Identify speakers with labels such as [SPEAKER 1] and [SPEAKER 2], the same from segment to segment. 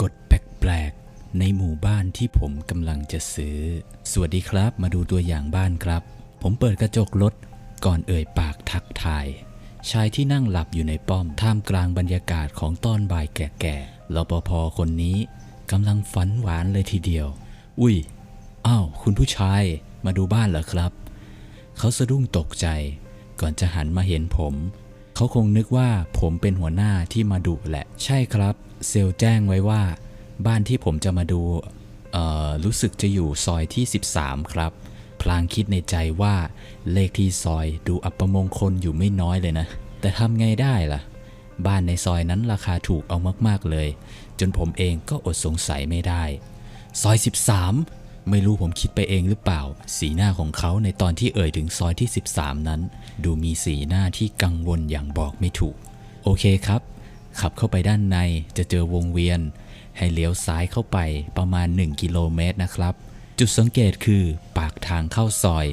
[SPEAKER 1] กฎแปลกๆในหมู่บ้านที่ผมกำลังจะซื้อ สวัสดีครับ มาดูตัวอย่างบ้านครับ ผมเปิดกระจกรถก่อนเอ่ยปากทักทาย ชายที่นั่งหลับอยู่ในป้อมท่ามกลางบรรยากาศของตอนบ่ายแก่ๆรปภคนนี้กำลังฝันหวานเลยทีเดียว อุ้ย อ้าว คุณผู้ชายมาดูบ้านเหรอครับ เขาสะดุ้งตกใจ ก่อนจะหันมาเห็นผม เขาคงนึกว่าผมเป็นหัวหน้าที่มาดูแหละ ใช่ครับ เซลแจ้งไว้ว่า บ้านที่ผมจะมาดูเออรู้สึกจะอยู่ซอยที่ 13 ครับ พลางคิดในใจว่าเลขที่ซอยดูอัปมงคลอยู่ไม่น้อยเลยนะ แต่ทำไงได้ล่ะ บ้านในซอยนั้นราคาถูกเอามากๆเลย จนผมเองก็อดสงสัยไม่ได้ ซอย 13 ไม่รู้ผมคิดไปเองหรือเปล่า สีหน้าของเขาในตอนที่เอ่ยถึงซอยที่ 13 นั้น ดูมีสีหน้าที่กังวลอย่างบอกไม่ถูก โอเคครับ ขับเข้าไปด้านในจะเจอวงเวียน ให้เลี้ยวซ้ายเข้าไปประมาณ 1 กิโลเมตรนะครับ จุดสังเกตคือปากทางเข้าซอย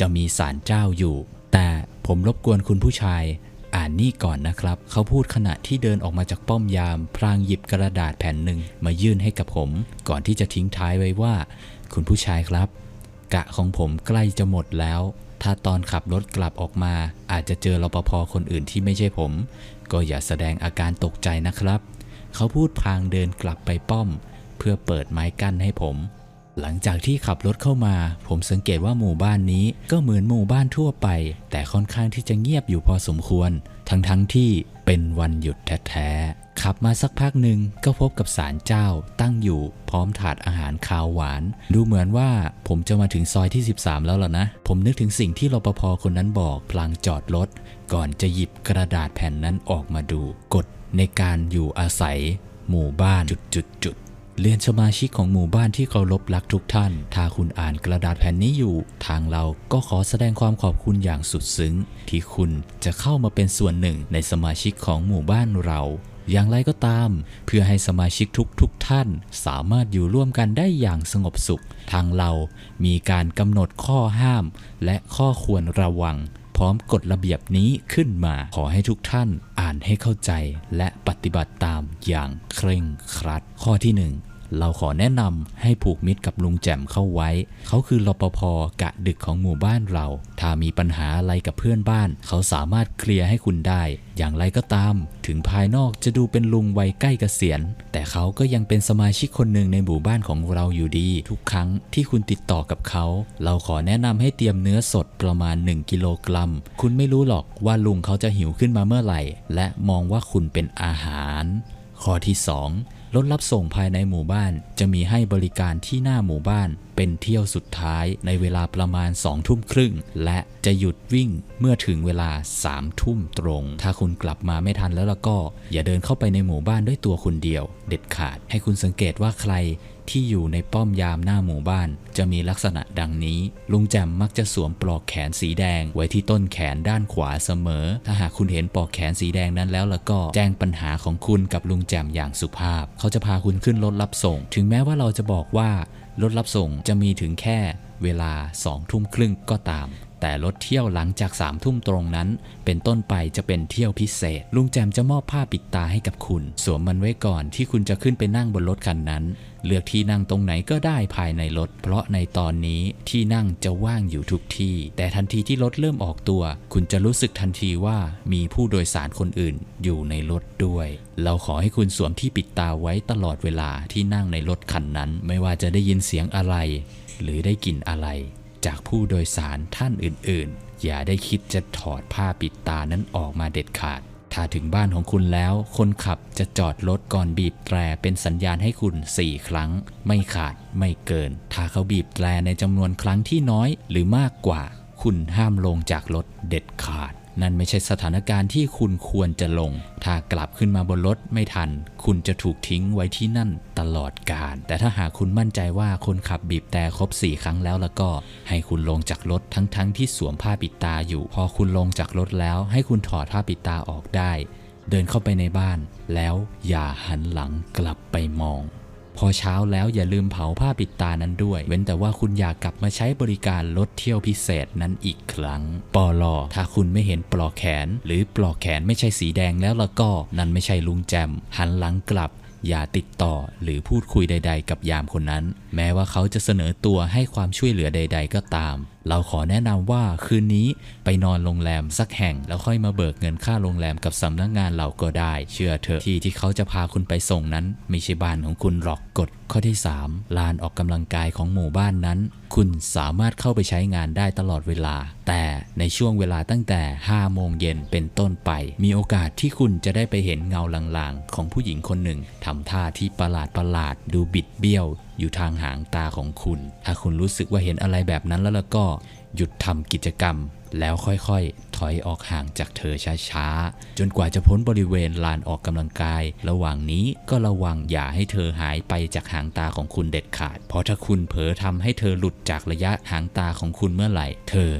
[SPEAKER 1] จะมีศาลเจ้าอยู่ แต่ผมรบกวนคุณผู้ชาย อ่านนี่ก่อนนะครับ เขาพูดขณะที่เดินออกมาจากป้อมยามพลางหยิบกระดาษแผ่นหนึ่งมายื่นให้กับผม ก่อนที่จะทิ้งท้ายไว้ว่า คุณผู้ชายครับ กะของผมใกล้จะหมดแล้ว ถ้าตอนขับรถกลับออกมา อาจจะเจอรปภคนอื่นที่ไม่ใช่ผม ก็อย่าแสดงอาการตกใจนะครับ เขาพูดพลางเดินกลับไปป้อม เพื่อเปิดไม้กั้นให้ผม หลังจากที่ขับรถเข้ามา ผมสังเกตว่าหมู่บ้านนี้ก็เหมือนหมู่บ้านทั่วไป แต่ค่อนข้างที่จะเงียบอยู่พอสมควร ทั้งๆทที่เป็นวันหยุดแท้ๆขับมาสักพักหนึ่งก็พบกับศาลเจ้าตั้งอยู่พร้อมถาดอาหารคาวหวาน ดูเหมือนว่าผมจะมาถึงซอยที่ 13 แล้วล่ะนะ ผมนึกถึงสิ่งที่รปภคนนั้นบอกพลางจอดรถก่อนจะหยิบกระดาษแผ่นนั้นออกมาดู กฎในการอยู่อาศัย หมู่บ้านจุดๆๆ เรียนสมาชิกของหมู่บ้านที่เคารพรักทุกท่าน ถ้าคุณอ่านกระดาษแผ่นนี้อยู่ ทางเราก็ขอแสดงความขอบคุณอย่างสุดซึ้ง ที่คุณจะเข้ามาเป็นส่วนหนึ่งในสมาชิกของหมู่บ้านเรา อย่างไรก็ตาม เพื่อให้สมาชิกทุกทุกๆท่าน สามารถอยู่ร่วมกันได้อย่างสงบสุข ทางเรามีการกำหนดข้อห้าม และข้อควรระวังพร้อมกฎระเบียบนี้ขึ้นมาขอให้ทุกท่านอ่านให้เข้าใจ และปฏิบัติตามอย่างเคร่งครัด ข้อที่หนึ่ง เราขอแนะนำให้ผูกมิตรกับลุงแจ่มเข้าไว้ เขาคือรปภกะดึกของหมู่บ้านเรา ถ้ามีปัญหาอะไรกับเพื่อนบ้าน เขาสามารถเคลียร์ให้คุณได้ อย่างไรก็ตาม ถึงภายนอกจะดูเป็นลุงวัยใกล้เกษียณ แต่เขาก็ยังเป็นสมาชิกคนหนึ่งในหมู่บ้านของเราอยู่ดี ทุกครั้งที่คุณติดต่อกับเขา เราขอแนะนำให้เตรียมเนื้อสดประมาณ 1 กิโลกรัม คุณไม่รู้หรอกว่าลุงเขาจะหิวขึ้นมาเมื่อไหร่ และมองว่าคุณเป็นอาหาร ข้อที่ 2 รถรับส่งภายในหมู่บ้านจะมีให้บริการที่หน้าหมู่บ้านเป็นเที่ยวสุดท้ายในเวลาประมาณ2ทุ่มครึ่ง และจะหยุดวิ่งเมื่อถึงเวลา3ทุ่มตรง ถ้าคุณกลับมาไม่ทันแล้วล่ะก็ อย่าเดินเข้าไปในหมู่บ้านด้วยตัวคนเดียว เด็ดขาดให้คุณสังเกตว่าใคร ที่อยู่ในป้อมยามหน้าหมู่บ้าน จะมีลักษณะดังนี้ ลุงแจมมักจะสวมปลอกแขนสีแดง ไว้ที่ต้นแขนด้านขวาเสมอ ถ้าหากคุณเห็นปลอกแขนสีแดงนั้นแล้วแล้วก็แจ้งปัญหาของคุณกับลุงแจมอย่างสุภาพ เขาจะพาคุณขึ้นรถรับส่ง ถึงแม้ว่าเราจะบอกว่ารถรับส่งจะมีถึงแค่เวลา2ทุ่มครึ่งก็ตาม แต่รถเที่ยวหลังจาก3ามทุ่มตรงนั้น เป็นต้นไปจะเป็นเที่ยวพิเศษ ลุงแจมจะมอบผ้าปิดตาให้กับคุณ สวมมันไว้ก่อนที่คุณจะขึ้นไปนั่งบนรถคันนั้น เลือกที่นั่งตรงไหนก็ได้ภายในรถ เพราะในตอนนี้ที่นั่งจะว่างอยู่ทุกที่ แต่ทันทีที่รถเริ่มออกตัว คุณจะรู้สึกทันทีว่ามีผู้โดยสารคนอื่น อยู่ในรถด้วย เราขอให้คุณสวมที่ปิดตาไว้ตลอดเวลาที่นั่งในรถคันนั้น ไม่ว่าจะได้ยินเสียงอะไร หรือได้กลิ่นอะไร จากผู้โดยสารท่านอื่นๆ อย่าได้คิดจะถอดผ้าปิดตานั้นออกมาเด็ดขาด ถ้าถึงบ้านของคุณแล้ว คนขับจะจอดรถก่อนบีบแตรเป็นสัญญาณให้คุณ 4 ครั้ง ไม่ขาดไม่เกิน ถ้าเขาบีบแตรในจำนวนครั้งที่น้อยหรือมากกว่า คุณห้ามลงจากรถเด็ดขาด นั่นไม่ใช่สถานการณ์ที่คุณควรจะลง ถ้ากลับขึ้นมาบนรถไม่ทัน คุณจะถูกทิ้งไว้ที่นั่นตลอดกาล แต่ถ้าหากคุณมั่นใจว่าคนขับบีบแต่ครบ 4 ครั้งแล้วแล้วก็ ให้คุณลงจากรถทั้งๆทที่สวมผ้าปิดตาอยู่ พอคุณลงจากรถแล้วให้คุณถอดผ้าปิดตาออกได้ เดินเข้าไปในบ้าน แล้วอย่าหันหลังกลับไปมอง พอเช้าแล้วอย่าลืมเผาผ้าปิดตานั้นด้วย เว้นแต่ว่าคุณอยากกลับมาใช้บริการรถเที่ยวพิเศษนั้นอีกครั้ง ปอลอถ้าคุณไม่เห็นปลอกแขน หรือปลอกแขนไม่ใช่สีแดงแล้วละก็ นั่นไม่ใช่ลุงแจมหันหลังกลับ อย่าติดต่อหรือพูดคุยใด ๆ กับยามคนนั้น แม้ว่าเขาจะเสนอตัวให้ความช่วยเหลือใด ๆ ก็ตาม เราขอแนะนำว่าคืนนี้ไปนอนโรงแรมสักแห่ง แล้วค่อยมาเบิกเงินค่าโรงแรมกับสำนักงานเราก็ได้ เชื่อเถอะที่ที่เขาจะพาคุณไปส่งนั้น ไม่ใช่บ้านของคุณหรอกกฎ ข้อที่ 3 ลานออกกำลังกายของหมู่บ้านนั้น คุณสามารถเข้าไปใช้งานได้ตลอดเวลา แต่ในช่วงเวลาตั้งแต่ 5 โมงเย็นเป็นต้นไป มีโอกาสที่คุณจะได้ไปเห็นเงาลางๆ ของผู้หญิงคนหนึ่งทำท่าที่ประหลาดประหลาดดูบิดเบี้ยว อยู่ทางหางตาของคุณ ถ้าคุณรู้สึกว่าเห็นอะไรแบบนั้นแล้วล่ะก็ หยุดทำกิจกรรม แล้วค่อยๆ ถอยออกห่างจากเธอช้าๆ จนกว่าจะพ้นบริเวณลานออกกำลังกาย ระหว่างนี้ก็ระวังอย่าให้เธอหายไปจากหางตาของคุณเด็ดขาด เพราะถ้าคุณเผลอทำให้เธอหลุดจากระยะหางตาของคุณเมื่อไหร่ เธอ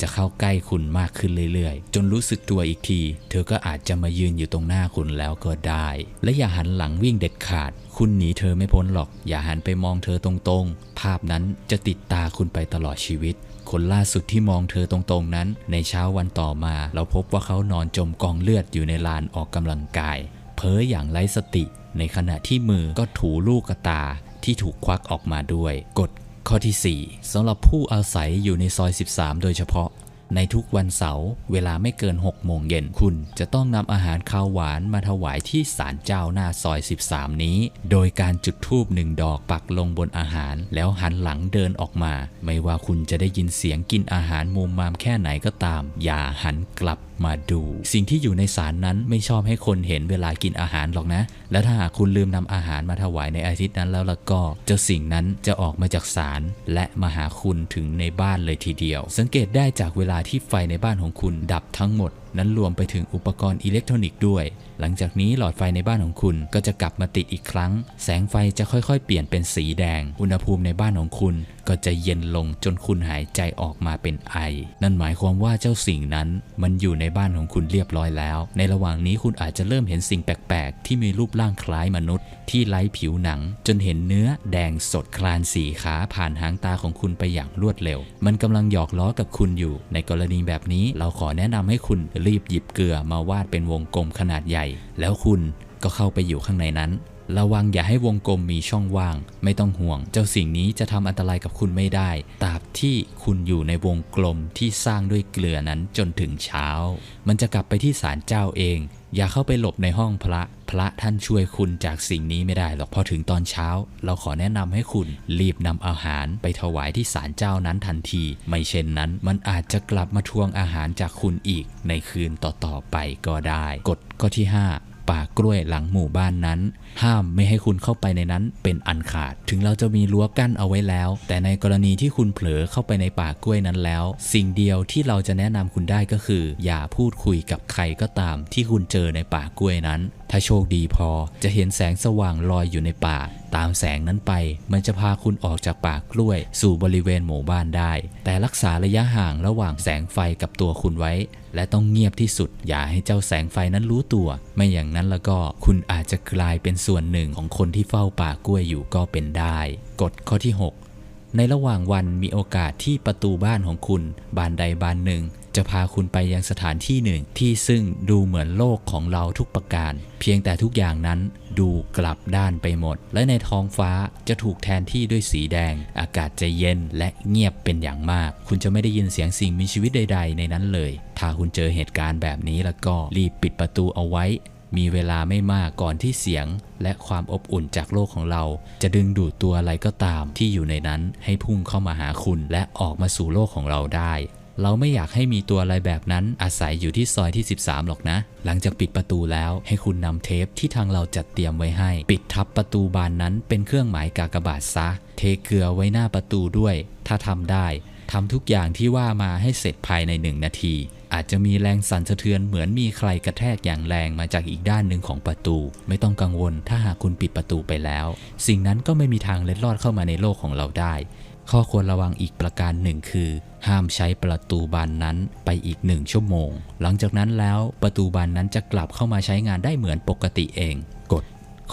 [SPEAKER 1] จะเข้าใกล้คุณมากขึ้นเรื่อยๆ จนรู้สึกตัวอีกที เธอก็อาจจะมายืนอยู่ตรงหน้าคุณแล้วก็ได้ และอย่าหันหลังวิ่งเด็ดขาด คุณหนีเธอไม่พ้นหรอก อย่าหันไปมองเธอตรงๆ ภาพนั้นจะติดตาคุณไปตลอดชีวิต คนล่าสุดที่มองเธอตรงๆนั้น ในเช้าวันต่อมา เราพบว่าเขานอนจมกองเลือดอยู่ในลานออกกำลังกาย เพ้ออย่างไร้สติ ในขณะที่มือก็ถูลูกกระตาที่ถูกควักออกมาด้วย กฎข้อที่ 4สำหรับผู้อาศัยอยู่ในซอย 13 โดยเฉพาะ ในทุกวันเสาร์เวลาไม่เกิน 6 โมงเย็นคุณจะต้องนำอาหารข้าวหวานมาถวายที่ศาลเจ้าหน้าซอย 13 นี้ โดยการจุดธูปหนึ่งดอกปักลงบนอาหาร แล้วหันหลังเดินออกมา ไม่ว่าคุณจะได้ยินเสียงกินอาหารมุมมามแค่ไหนก็ตาม อย่าหันกลับมาดู สิ่งที่อยู่ในศาลนั้นไม่ชอบให้คนเห็นเวลากินอาหารหรอกนะ และถ้าหากคุณลืมนำอาหารมาถวายในอาทิตย์นั้นแล้วล่ะก็เจ้าสิ่งนั้นจะออกมาจากศาลและมาหาคุณถึงในบ้านเลยทีเดียว สังเกตได้จากเวลาที่ไฟในบ้านของคุณดับทั้งหมดนั้นรวมไปถึงอุปกรณ์อิเล็กทรอนิกส์ด้วย หลังจากนี้หลอดไฟในบ้านของคุณก็จะกลับมาติดอีกครั้ง แสงไฟจะค่อยๆ เปลี่ยนเป็นสีแดง อุณหภูมิในบ้านของคุณก็จะเย็นลงจนคุณหายใจออกมาเป็นไอ นั่นหมายความว่าเจ้าสิ่งนั้น มันอยู่ในบ้านของคุณเรียบร้อยแล้ว ในระหว่างนี้คุณอาจจะเริ่มเห็นสิ่งแปลกๆ ที่มีรูปร่างคล้ายมนุษย์ ที่ไร้ผิวหนัง จนเห็นเนื้อแดงสดคลานสีขาผ่านหางตาของคุณไปอย่างรวดเร็ว มันกำลังหยอกล้อกับคุณอยู่ ในกรณีแบบนี้เราขอแนะนำให้คุณรีบหยิบเกลือมาวาดเป็นวงกลมขนาดใหญ่ แล้วคุณก็เข้าไปอยู่ข้างในนั้น ระวังอย่าให้วงกลมมีช่องว่าง ไม่ต้องห่วง เจ้าสิ่งนี้จะทำอันตรายกับคุณไม่ได้ ตราบที่คุณอยู่ในวงกลมที่สร้างด้วยเกลือนั้นจนถึงเช้า มันจะกลับไปที่ศาลเจ้าเอง อย่าเข้าไปหลบในห้องพระ พระท่านช่วยคุณจากสิ่งนี้ไม่ได้หรอกพอถึงตอนเช้า เราขอแนะนำให้คุณรีบนำอาหารไปถวายที่ศาลเจ้านั้นทันที ไม่เช่นนั้น มันอาจจะกลับมาทวงอาหารจากคุณอีกในคืนต่อๆไปก็ได้ กฎข้อที่ 5 ป่ากล้วยหลังหมู่บ้านนั้น ห้ามไม่ให้คุณเข้าไปในนั้นเป็นอันขาด ถึงเราจะมีรั้วกั้นเอาไว้แล้ว แต่ในกรณีที่คุณเผลอเข้าไปในป่ากล้วยนั้นแล้ว สิ่งเดียวที่เราจะแนะนำคุณได้ก็คือ อย่าพูดคุยกับใครก็ตามที่คุณเจอในป่ากล้วยนั้น ถ้าโชคดีพอจะเห็นแสงสว่างลอยอยู่ในป่า ตามแสงนั้นไป มันจะพาคุณออกจากป่ากล้วย สู่บริเวณหมู่บ้านได้ แต่รักษาระยะห่างระหว่างแสงไฟกับตัวคุณไว้ และต้องเงียบที่สุด อย่าให้เจ้าแสงไฟนั้นรู้ตัว ไม่อย่างนั้นแล้วก็คุณอาจจะกลายเป็นส่วนหนึ่งของคนที่เฝ้าป่ากล้วยอยู่ก็เป็นได้ กฎข้อที่ 6 ในระหว่างวันมีโอกาสที่ประตูบ้านของคุณ บานใดบานหนึ่ง จะพาคุณไปยังสถานที่หนึ่ง ที่ซึ่งดูเหมือนโลกของเราทุกประการ เพียงแต่ทุกอย่างนั้นดูกลับด้านไปหมด และในท้องฟ้าจะถูกแทนที่ด้วยสีแดง อากาศจะเย็นและเงียบเป็นอย่างมาก คุณจะไม่ได้ยินเสียงสิ่งมีชีวิตใด ๆ ในนั้นเลย ถ้าคุณเจอเหตุการณ์แบบนี้แล้วก็รีบปิดประตูเอาไว้ มีเวลาไม่มากก่อนที่เสียง และความอบอุ่นจากโลกของเรา จะดึงดูดตัวอะไรก็ตามที่อยู่ในนั้นให้พุ่งเข้ามาหาคุณ และออกมาสู่โลกของเราได้ เราไม่อยากให้มีตัวอะไรแบบนั้นอาศัยอยู่ที่ซอยที่ 13 หรอกนะ หลังจากปิดประตูแล้วให้คุณนำเทปที่ทางเราจัดเตรียมไว้ให้ ปิดทับประตูบานนั้นเป็นเครื่องหมายกากบาทซะ เทเกลือไว้หน้าประตูด้วย ถ้าทำได้ ทำทุกอย่างที่ว่ามาให้เสร็จภายในหนึ่งนาที อาจจะมีแรงสั่นสะเทือนเหมือนมีใครกระแทกอย่างแรงมาจากอีกด้านหนึ่งของประตู ไม่ต้องกังวลถ้าหากคุณปิดประตูไปแล้ว สิ่งนั้นก็ไม่มีทางเล็ดลอดเข้ามาในโลกของเราได้ ข้อควรระวังอีกประการหนึ่งคือ ห้ามใช้ประตูบานนั้นไปอีกหนึ่งชั่วโมง หลังจากนั้นแล้วประตูบานนั้นจะกลับเข้ามาใช้งานได้เหมือนปกติเอง กฎ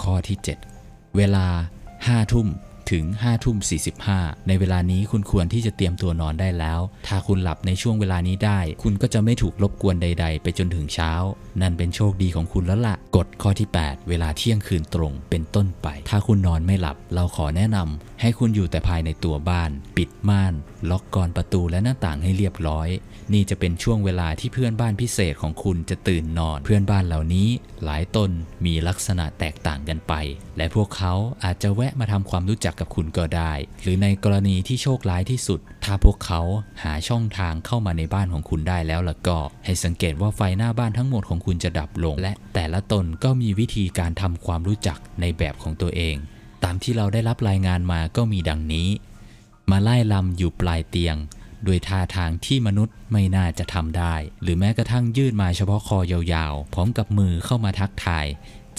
[SPEAKER 1] ข้อที่ 7 เวลา5ทุ่ม ถึง5ทุ่ม45 ในเวลานี้คุณควรที่จะเตรียมตัวนอนได้แล้ว ถ้าคุณหลับในช่วงเวลานี้ได้ คุณก็จะไม่ถูกรบกวนใด ๆ ไปจนถึงเช้า นั่นเป็นโชคดีของคุณแล้วละ่ะ กฎข้อที่ 8 เวลาเที่ยงคืนตรงเป็นต้นไป ถ้าคุณนอนไม่หลับ เราขอแนะนำให้คุณอยู่แต่ภายในตัวบ้าน ปิดม่านล็อกกรอนประตูและหน้าต่างให้เรียบร้อย นี่จะเป็นช่วงเวลาที่เพื่อนบ้านพิเศษของคุณจะตื่นนอน เพื่อนบ้านเหล่านี้หลายตนมีลักษณะแตกต่างกันไป และพวกเขาอาจจะแวะมาทำความรู้จักกับคุณก็ได้ หรือในกรณีที่โชคร้ายที่สุด ถ้าพวกเขาหาช่องทางเข้ามาในบ้านของคุณได้แล้วล่ะก็ ให้สังเกตว่าไฟหน้าบ้านทั้งหมดของคุณจะดับลง และแต่ละตนก็มีวิธีการทำความรู้จักในแบบของตัวเอง ตามที่เราได้รับรายงานมาก็มีดังนี้ มาไล่ลำอยู่ปลายเตียงโดยท่าทางที่มนุษย์ไม่น่าจะทำได้ หรือแม้กระทั่งยืดมาเฉพาะคอยาวๆ พร้อมกับมือเข้ามาทักทาย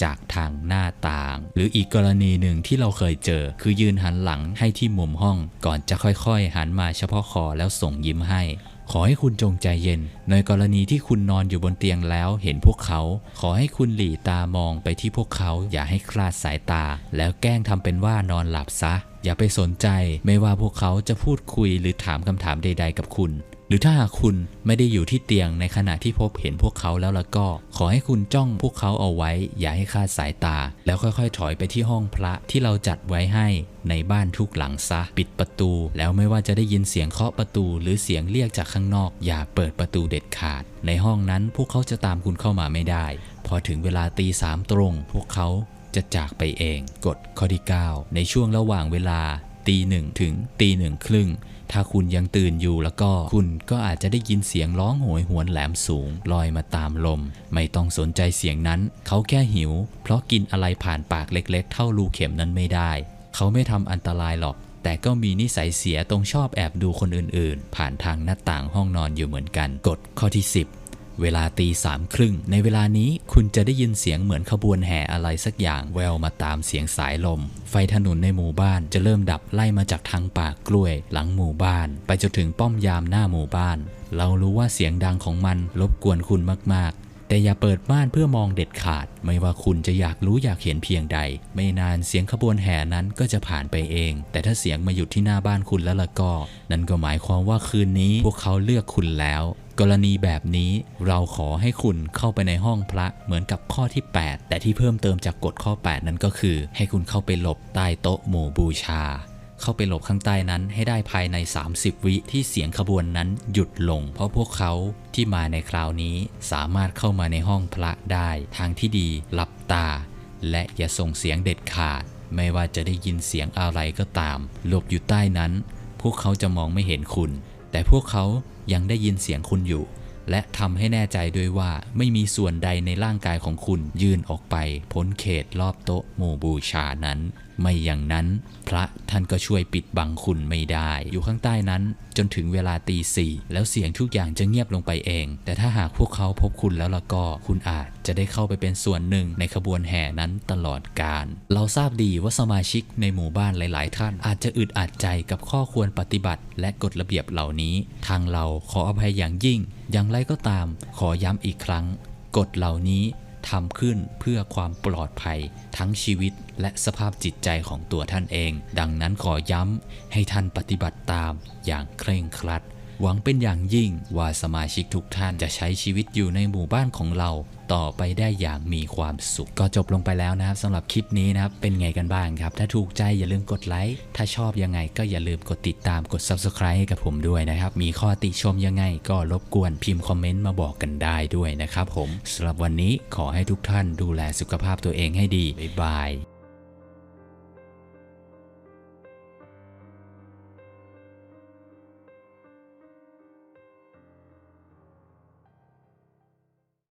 [SPEAKER 1] จากทางหน้าต่าง หรืออีกกรณีหนึ่งที่เราเคยเจอ คือยืนหันหลังให้ที่มุมห้อง ก่อนจะค่อยๆ หันมาเฉพาะคอแล้วส่งยิ้มให้ ขอให้คุณจงใจเย็น ในกรณีที่คุณนอนอยู่บนเตียงแล้วเห็นพวกเขา ขอให้คุณหลีตามองไปที่พวกเขาอย่าให้คลาดสายตา แล้วแกล้งทำเป็นว่านอนหลับซะ อย่าไปสนใจไม่ว่าพวกเขาจะพูดคุยหรือถามคำถามใด ๆ กับคุณ หรือถ้าหากคุณไม่ได้อยู่ที่เตียงในขณะที่พบเห็นพวกเขาแล้วละก็ ขอให้คุณจ้องพวกเขาเอาไว้ อย่าให้คาดสายตา แล้วค่อยๆ ถอยไปที่ห้องพระที่เราจัดไว้ให้ในบ้านทุกหลังซะ ปิดประตู แล้วไม่ว่าจะได้ยินเสียงเคาะประตู หรือเสียงเรียกจากข้างนอก อย่าเปิดประตูเด็ดขาด ในห้องนั้นพวกเขาจะตามคุณเข้ามาไม่ได้ พอถึงเวลาตีสามตรง พวกเขา จะจากไปเองกฎข้อที่ 9 ในช่วงระหว่างเวลาตีหนึ่งถึงตีหนึ่งครึ่งถ้าคุณยังตื่นอยู่แล้วก็คุณก็อาจจะได้ยินเสียงร้องโหยหวนแหลมสูง ลอยมาตามลม ไม่ต้องสนใจเสียงนั้น เขาแค่หิว เพราะกินอะไรผ่านปากเล็กๆ เท่ารูเข็มนั้นไม่ได้ เขาไม่ทำอันตรายหรอก แต่ก็มีนิสัยเสียตรงชอบแอบดูคนอื่นๆ ผ่านทางหน้าต่างห้องนอนอยู่เหมือนกันกฎข้อที่ 10 เวลาตีสามครึ่งในเวลานี้คุณจะได้ยินเสียงเหมือนขบวนแห่อะไรสักอย่างแววมาตามเสียงสายลม ไฟถนนในหมู่บ้านจะเริ่มดับไล่มาจากทางป่ากล้วย หลังหมู่บ้าน ไปจนถึงป้อมยามหน้าหมู่บ้าน เรารู้ว่าเสียงดังของมันรบกวนคุณมากๆ แต่อย่าเปิดม่านเพื่อมองเด็ดขาด ไม่ว่าคุณจะอยากรู้อยากเห็นเพียงใด ไม่นานเสียงขบวนแห่นั้นก็จะผ่านไปเอง แต่ถ้าเสียงมาหยุดที่หน้าบ้านคุณแล้วล่ะก็ นั่นก็หมายความว่าคืนนี้พวกเขาเลือกคุณแล้ว กรณีแบบนี้เราขอให้คุณเข้าไปในห้องพระเหมือนกับข้อที่ 8 แต่ที่เพิ่มเติมจากกฎข้อ 8 นั้นก็คือ ให้คุณเข้าไปหลบใต้โต๊ะหมู่บูชา เข้าไปหลบข้างใต้นั้นให้ได้ภายใน 30 วิที่เสียงขบวนนั้นหยุดลง เพราะพวกเขาที่มาในคราวนี้สามารถเข้ามาในห้องพระได้ ทางที่ดีหลับตา และอย่าส่งเสียงเด็ดขาด ไม่ว่าจะได้ยินเสียงอะไรก็ตาม หลบอยู่ใต้นั้น พวกเขาจะมองไม่เห็นคุณ แต่พวกเขายังได้ยินเสียงคุณอยู่และทำให้แน่ใจด้วยว่าไม่มีส่วนใดในร่างกายของคุณยื่นออกไป พ้นเขตรอบโต๊ะหมู่บูชานั้น ไม่อย่างนั้นพระท่านก็ช่วยปิดบังคุณไม่ได้ อยู่ข้างใต้นั้นจนถึงเวลาตีสี่แล้วเสียงทุกอย่างจะเงียบลงไปเอง แต่ถ้าหากพวกเขาพบคุณแล้วล่ะก็คุณอาจจะได้เข้าไปเป็นส่วนหนึ่งในขบวนแห่นั้นตลอดกาลเราทราบดีว่าสมาชิกในหมู่บ้านหลาย ๆ ท่าน อาจจะอึดอัดใจกับข้อควรปฏิบัติ และกฎระเบียบเหล่านี้ ทางเราขออภัยอย่างยิ่ง อย่างไรก็ตาม ขอย้ำอีกครั้ง กฎเหล่านี้ ทำขึ้นเพื่อความปลอดภัยทั้งชีวิตและสภาพจิตใจของตัวท่านเอง ดังนั้นขอย้ำให้ท่านปฏิบัติตามอย่างเคร่งครัด หวังเป็นอย่างยิ่งว่าสมาชิกทุกท่านจะใช้ชีวิตอยู่ในหมู่บ้านของเราต่อไปได้อย่างมีความสุข ก็จบลงไปแล้วนะครับสำหรับคลิปนี้นะครับเป็นไงกันบ้างครับ ถ้าถูกใจอย่าลืมกดไลค์ถ้าชอบยังไงก็อย่าลืมกดติดตามกด Subscribe ให้กับผมด้วยนะครับ มีข้อติชมยังไงก็รบกวนพิมพ์คอมเมนต์มาบอกกันได้ด้วยนะครับผมสำหรับวันนี้ขอให้ทุกท่านดูแลสุขภาพตัวเองให้ดีบ๊ายบาย